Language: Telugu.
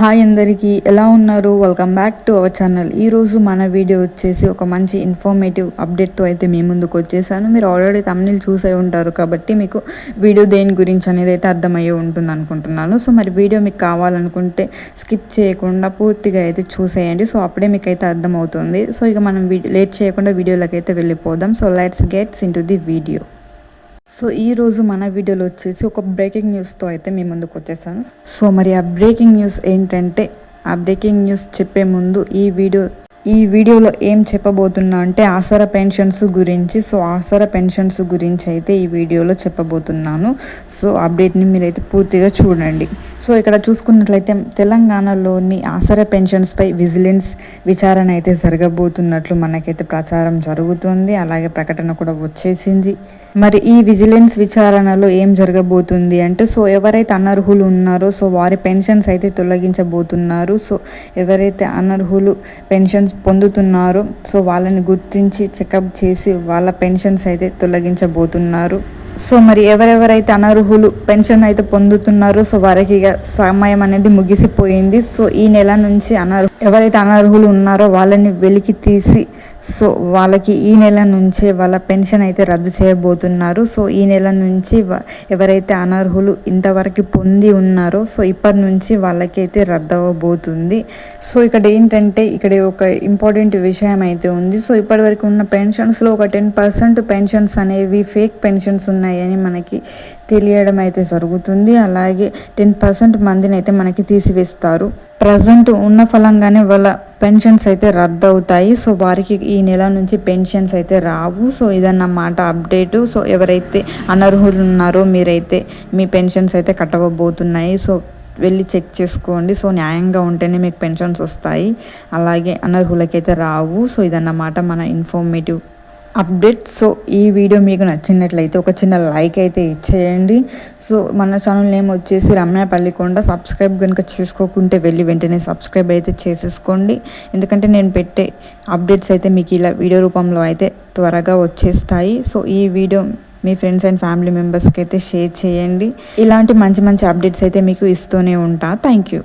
హాయ్ అందరికీ ఎలా ఉన్నారు? Welcome back to our channel ఈరోజు మన వీడియో వచ్చేసి ఒక మంచి ఇన్ఫర్మేటివ్ అప్డేట్తో అయితే మీ ముందుకు వచ్చేసాను. మీరు ఆల్రెడీ తమిళ చూసే ఉంటారు కాబట్టి మీకు వీడియో దేని గురించి అనేది అయితే అర్థమయ్యే ఉంటుంది అనుకుంటున్నాను. సో మరి వీడియో మీకు కావాలనుకుంటే స్కిప్ చేయకుండా పూర్తిగా అయితే చూసేయండి. సో అప్పుడే మీకు అయితే అర్థమవుతుంది. సో ఇక మనం లేట్ చేయకుండా వీడియోలోకి అయితే వెళ్ళిపోదాం. So let's gets into the video so ఈరోజు మన వీడియోలో వచ్చేసి ఒక బ్రేకింగ్ న్యూస్తో అయితే మీ ముందుకు వచ్చేసాను. సో మరి ఆ బ్రేకింగ్ న్యూస్ ఏంటంటే ఆ బ్రేకింగ్ న్యూస్ చెప్పే ముందు ఈ వీడియో ఈ వీడియోలో ఏం చెప్పబోతున్నా అంటే ఆసరా పెన్షన్స్ గురించి సో ఆసరా పెన్షన్స్ గురించి అయితే ఈ వీడియోలో చెప్పబోతున్నాను. సో అప్డేట్ని మీరైతే పూర్తిగా చూడండి. సో ఇక్కడ చూసుకున్నట్లయితే తెలంగాణలోని ఆసరా పెన్షన్స్పై విజిలెన్స్ విచారణ అయితే జరగబోతున్నట్లు మనకైతే ప్రచారం జరుగుతుంది. అలాగే ప్రకటన కూడా వచ్చేసింది. మరి ఈ విజిలెన్స్ విచారణలో ఏం జరగబోతుంది అంటే సో ఎవరైతే అనర్హులు ఉన్నారో సో వారి పెన్షన్స్ అయితే తొలగించబోతున్నారు. సో ఎవరైతే అనర్హులు పెన్షన్స్ పొందుతున్నారో సో వాళ్ళని గుర్తించి చెకప్ చేసి వాళ్ళ పెన్షన్స్ అయితే తొలగించబోతున్నారు. సో మరి ఎవరెవరైతే అనర్హులు పెన్షన్ అయితే పొందుతున్నారో సో వారికి ఇక సమయం అనేది ముగిసిపోయింది. సో ఈ నెల నుంచి అనర్హు ఎవరైతే అనర్హులు ఉన్నారో వాళ్ళని వెలికి తీసి సో వాళ్ళకి ఈ నెల నుంచే వాళ్ళ పెన్షన్ అయితే రద్దు చేయబోతున్నారు. సో ఈ నెల నుంచి ఎవరైతే అనర్హులు ఇంతవరకు పొంది ఉన్నారో సో ఇప్పటి నుంచి వాళ్ళకైతే రద్దు అవ్వబోతుంది సో ఇక్కడ ఏంటంటే ఇక్కడ ఒక ఇంపార్టెంట్ విషయం అయితే ఉంది. సో ఇప్పటి వరకు ఉన్న పెన్షన్స్లో ఒక టెన్ పర్సెంట్ పెన్షన్స్ అనేవి ఫేక్ పెన్షన్స్ ఉన్నాయి. ఉన్నాయని మనకి తెలియడం అయితే జరుగుతుంది. అలాగే టెన్ పర్సెంట్ మందిని అయితే మనకి తీసివేస్తారు. ప్రజెంట్ ఉన్న ఫలంగానే వాళ్ళ పెన్షన్స్ అయితే రద్దు అవుతాయి సో వారికి ఈ నెల నుంచి పెన్షన్స్ అయితే రావు. సో ఇదన్నమాట అప్డేట్. సో ఎవరైతే అనర్హులు ఉన్నారో మీరైతే మీ పెన్షన్స్ అయితే కట్టవబోతున్నాయి సో వెళ్ళి చెక్ చేసుకోండి. సో న్యాయంగా ఉంటేనే మీకు పెన్షన్స్ వస్తాయి. అలాగే అనర్హులకైతే రావు. సో ఇదన్నమాట మన ఇన్ఫర్మేటివ్ అప్డేట్. సో ఈ వీడియో మీకు నచ్చినట్లయితే ఒక చిన్న లైక్ అయితే ఇచ్చేయండి. సో మన ఛానల్ నేమ్ వచ్చేసి రమ్య పల్లికొండ. సబ్స్క్రైబ్ కనుక చేసుకోకుంటే వెళ్ళి వెంటనే సబ్స్క్రైబ్ అయితే చేసేసుకోండి. ఎందుకంటే నేను పెట్టే అప్డేట్స్ అయితే మీకు ఇలా వీడియో రూపంలో అయితే త్వరగా వచ్చేస్తాయి. సో ఈ వీడియో మీ ఫ్రెండ్స్ అండ్ ఫ్యామిలీ మెంబర్స్కి అయితే షేర్ చేయండి. ఇలాంటి మంచి మంచి అప్డేట్స్ అయితే మీకు ఇస్తూనే ఉంటా. Thank you.